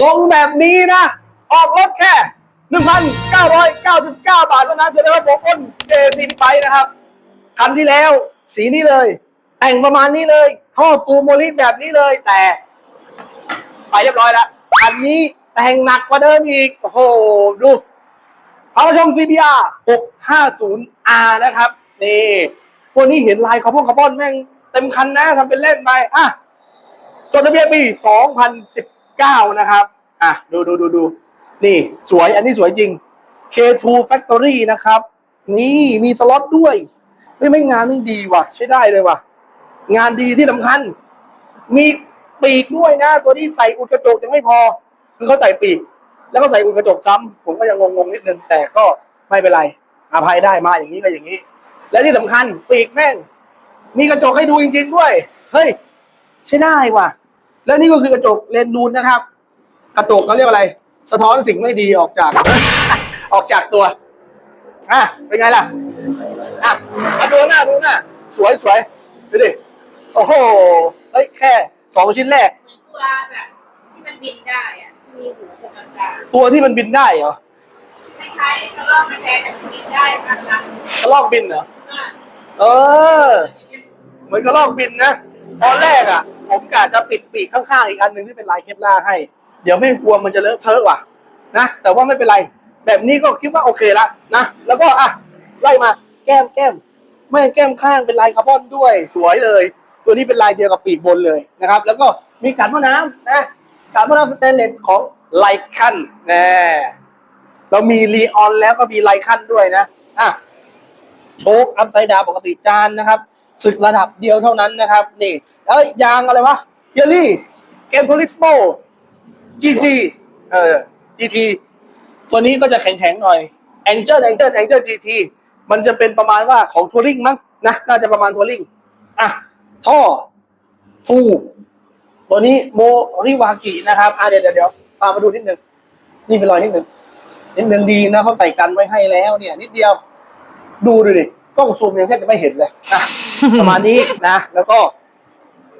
ทรงแบบนี้นะ ออกรถแค่ 1,999 บาทเท่านั้นจะได้ว่าผมอ้นเจซินไปนะครับ คันที่แล้ว สีนี้เลย แต่งประมาณนี้เลยท่อฟูโมลิแบบนี้เลย แต่ ไปเรียบร้อยแล้วคันนี้แต่งหนักกว่าเดิมอีก โอ้โห ดูพามาชม CBR 650R นะครับ นี่ตัวนี้เห็นลายคาร์บอนคาร์บอนแม่งเต็มคันนะทำเป็นเล่นไปอะจดทะเบียนปี 2019นะครับ อะ ดูดูดูดูนี่สวยอันนี้สวยจริง K2 Factory นะครับ นี่มีสล็อตด้วยเฮ้ยไม่งานนี่ดีว่ะ ใช้ได้เลยว่ะ งานดีที่สำคัญ มีปีกด้วยนะ ตัวนี้ใส่อุดกระจกยังไม่พอ คือเขาใส่ปีก แล้วก็ใส่อุดกระจกซ้ำผมก็ยังงงๆนิดนึง แต่ก็ไม่เป็นไรอาภัยได้มาอย่างนี้ก็อย่างนี้ และที่สำคัญปีกแม่ง มีกระจกให้ดูจริง ๆ ด้วย เฮ้ย ใช้ได้ว่ะ แล้วนี่ก็คือกระจกเลนส์นูนนะครับ กระจกเขาเรียกอะไร สะท้อนสิ่งไม่ดีออกจาก ออกจากตัวอะเป็นไงล่ะอะมาดูหน้าดูหน้าสวยสวยดูดิโอ้โหเฮ้ยแค่สองชิ้นแรกเหมือนตัวแบบที่มันบินได้อะที่มีหูตรงกลางตัวที่มันบินได้เหรอๆคล้ายๆกระรอกกระแทกแต่บินได้มากนะกระลอกบินเหรออะเออ เหมือนกระลอกบินนะ ตอนแรกอะ ผมกะจะปิดปีกข้างๆอีกอันหนึ่งที่เป็นลายเคปลาให้ เดี๋ยวไม่กลัวมันจะเลอะเทอะว่ะนะแต่ว่าไม่เป็นไร แบบนี้ก็คิดว่าโอเคละนะแล้วก็อะไล่มาแก้มแก้มไม่แก้มข้างเป็นลายคาร์บอนด้วยสวยเลย ตัวนี้เป็นลายเดียวกับปีกบนเลยนะครับ แล้วก็มีการหม้อน้ำนะการหม้อน้ำสเตนเลสของไลคันแน่เรามีรีออนแล้วก็มีไลคันด้วยนะอะโชคอัพไซด์ดาวปกติจานนะครับ ศึกระดับเดียวเท่านั้นนะครับ นี่แล้วยางอะไรวะเยลลี่เกมโพลิสโม GT เออ GT ตัวนี้ก็จะแข็งๆหน่อย Angel Angel Angel GT มันจะเป็นประมาณว่าของทัวริงมั้งนะน่าจะประมาณทัวริงอะท่อฟูตัวนี้โมริวากินะครับอะเดี๋ยวเดี๋ยวเดี๋ยวพามาดูนิดหนึ่งนี่เป็นรอยนิดหนึ่งนิดหนึ่งดีนะเขาใส่กันไว้ให้แล้วเนี่ย นิดเดียว ดูดูดิกล้องซูมยังแทบจะไม่เห็นเลยนะ ประมาณนี้นะ แล้วก็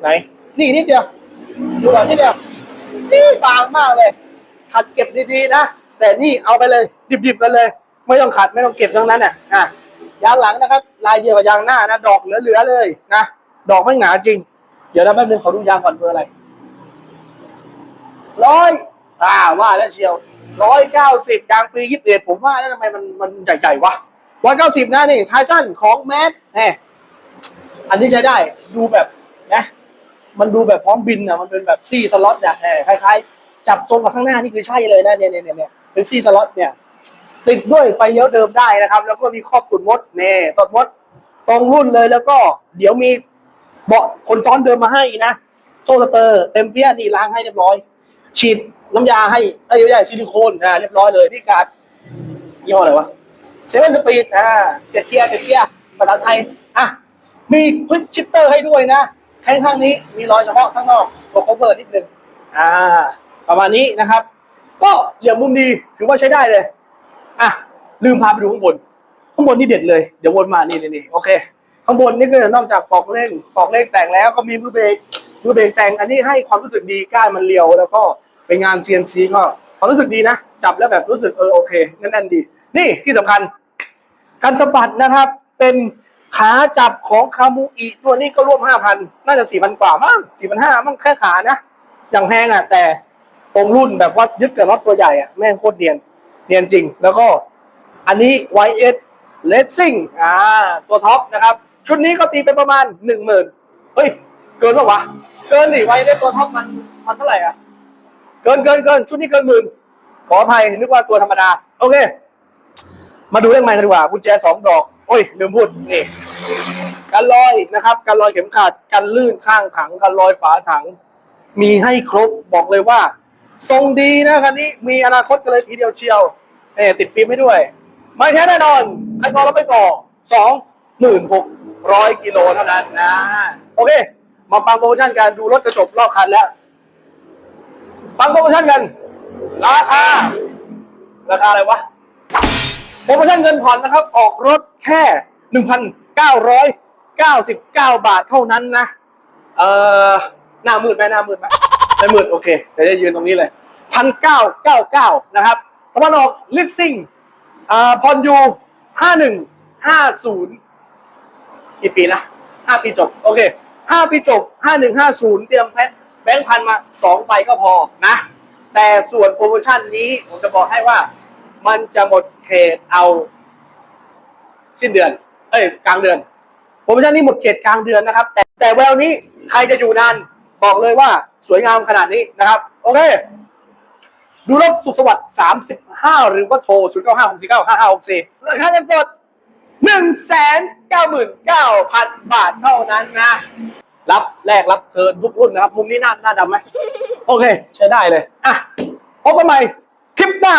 ไหน นี่นิดเดียว ดูก่อนนิดเดียว นี่บางมากเลย ขัดเก็บดีๆนะ แต่นี่เอาไปเลย ดิบๆกันเลย ไม่ต้องขัดไม่ต้องเก็บทั้งนั้นอะอะยางหลังนะครับ ลายเดียวกับยางหน้านะ ดอกเหลือๆเลยนะ ดอกไม่หนาจริง เดี๋ยวนะแป๊บนึงขอดูยางก่อนเบอร์อะไรร้อยอ่าว่าแล้วเชียวร้อยเก้าสิบยางปียี่สิบเอ็ดผมว่าแล้วทำไมมันมันใหญ่ๆวะร้อยเก้าสิบนะนี่ท้ายสั้นของแมสแหม อันนี้ใช้ได้ดูแบบนะมันดูแบบพร้อมบินอะมันเป็นแบบซี่สล็อตเนี่ยเออคล้ายๆ จับทรงกับข้างหน้านี่คือใช่เลยนะเนี่ยเนี่ยเนี่ยเป็นซี่สล็อตเนี่ย ติดด้วยไฟเลี้ยวเดิมได้นะครับ แล้วก็มีครอบกุดมดเนี่ยตดมดตรงรุ่นเลยแล้วก็เดี๋ยวมีเบาะคนซ้อนเดิมมาให้นะโซลเตอร์เต็มเปี้ยนี่ล้างให้เรียบร้อย ฉีดน้ำยาให้เอ้ยไม่ใช่ซิลิโคนอ่าเรียบร้อยเลยนี่การดยี่ห้ออะไรวะเซเว่นสปีดอ่าเจ็ดเกียร์เจ็ดเกียร์ภาษาไทยอะ มีควิกชิปเตอร์ให้ด้วยนะแข้งข้างนี้มีรอยเฉพาะข้างนอกตัวคอเวอร์นิดนึงอ่า ประมาณนี้นะครับ ก็เหลี่ยมมุมดีถือว่าใช้ได้เลย อะ ลืมพาไปดูข้างบน ข้างบนนี่เด็ดเลย เดี๋ยววนมานี่นี่นโอเค ข้างบนนี่ก็นอกจากปอกเล่งปอกเล่งแต่งแล้วก็มีมือเบรกมือเบรกแต่งอันนี้ให้ความรู้สึกดีก้านมันเรียวแล้วก็เป็นงาน CNC ก็ความรู้สึกดีนะ จับแล้วแบบรู้สึกเออโอเคนั่นนั่นดี นี่ที่สำคัญการสะบัดนะครับเป็น ขาจับของคามูอิตัวนี้ก็ร่วมห้าพันน่าจะสี่พันกว่ามั้งสี่พันห้ามั้งแค่ขานะ อย่างแพงอะ แต่ตรงรุ่นแบบว่ายึดกับน็อตตัวใหญ่อะ แม่งโคตรเนียนเนียนจริง แล้วก็อันนี้ YS Racing อ่า ตัวท็อปนะครับ ชุดนี้ก็ตีไปประมาณหนึ่งหมื่นเฮ้ย เกินปะวะ เกินดิ YS ตัวท็อปมันมันเท่าไหร่อะ เกินเกินเกินชุดนี้เกินหมื่นขออภัยนึกว่าตัวธรรมดา โอเค มาดูเรื่องใหม่กันดีกว่ากุญแจสองดอก โอ้ยลืมพูดนี่กันลอยนะครับกันลอยเข็มขัดกันลื่นข้างถังกันลอยฝาถัง มีให้ครบบอกเลยว่า ทรงดีนะคันนี้มีอนาคตกันเลยทีเดียวเชียวเอ่ติดฟิล์มให้ด้วย ไม่แท้แน่นอนคันกองเราไปต่อสองหมื่นหกร้อยกิโลเท่านั้นนะ โอเค มาฟังโปรโมชั่นการดูรถกระจกรอบคันแล้ว ฟังโปรโมชั่นกัน ราคา ราคาอะไรวะ โปรโมชั่นเงินผ่อนนะครับ ออกรถแค่หนึ่งพันเก้าร้อยเก้าสิบเก้าบาทเท่านั้นนะ เอ่อ หน้ามืดไหมหน้ามืดไหมไม่มืดโอเคเดี๋ยวจะยืนตรงนี้เลยพันเก้าเก้าเก้านะครับตะวันออกลิสซิ่งอ่าพรยูห้าหนึ่งห้าศูนย์กี่ปีนะห้าปีจบ โอเคห้าปีจบห้าหนึ่งห้าศูนย์เตรียมแพทแบงค์พันมาสองใบก็พอนะ แต่ส่วนโปรโมชั่นนี้ผมจะบอกให้ว่า มันจะหมดเขตเอาสิ้นเดือน เอ้ยกลางเดือนโปรโมชั่นนี้หมดเขตกลางเดือนนะครับ แต่แต่แววนี้ใครจะอยู่นานบอกเลยว่าสวยงามขนาดนี้นะครับ โอเค ดูรถสุขสวัสดิ์สามสิบห้าหรือว่าโทรศูนย์เก้าห้าหกสี่เก้าห้าห้าหกสี่ราคาเงินสดหนึ่งแสนเก้าหมื่นเก้าพันบาทเท่านั้นนะ รับแลกรับเทินทุกรุ่นนะครับ มุมนี้หน้าหน้าดำไหม โอเค ใช้ได้เลย อะพบกันใหม่คลิปหน้า